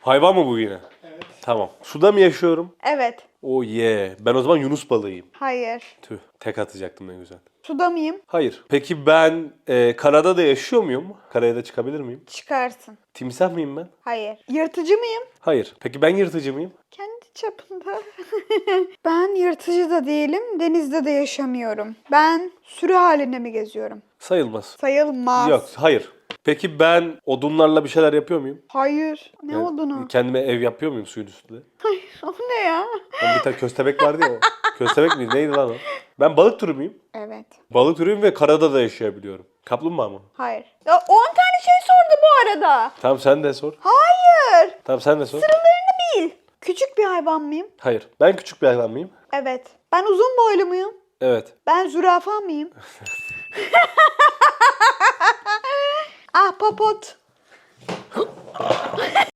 Hayvan mı bu yine? Evet. Tamam. Suda mı yaşıyorum? Evet. Oh yeah. Ben o zaman Yunus balığıyım. Hayır. Tüh. Tek atacaktım ne güzel. Suda mıyım? Hayır. Peki ben e, karada da yaşıyor muyum? Karaya da çıkabilir miyim? Çıkarsın. Timsah mıyım ben? Hayır. Yırtıcı mıyım? Hayır. Peki ben yırtıcı mıyım? Kendi çapında. ben yırtıcı da değilim, denizde de yaşamıyorum. Ben sürü halinde mi geziyorum? Sayılmaz. Sayılmaz. Yok. Hayır. Peki ben odunlarla bir şeyler yapıyor muyum? Hayır. Ne Yani odunu? Kendime ev yapıyor muyum suyun üstünde? O ne ya? Lan bir tane köstebek vardı ya. köstebek miydi? Neydi lan o? Ben balık türü müyüm? Evet. Balık türüyüm ve karada da yaşayabiliyorum. Kaplumbağa mı? Hayır. Ya 10 tane şey sordu bu arada. Tamam sen de sor. Hayır. Tamam sen de sor. Sıralarını bil. Küçük bir hayvan mıyım? Hayır. Ben küçük bir hayvan mıyım? Evet. Ben uzun boylu muyum? Evet. Ben zürafa mıyım? Papa Pot.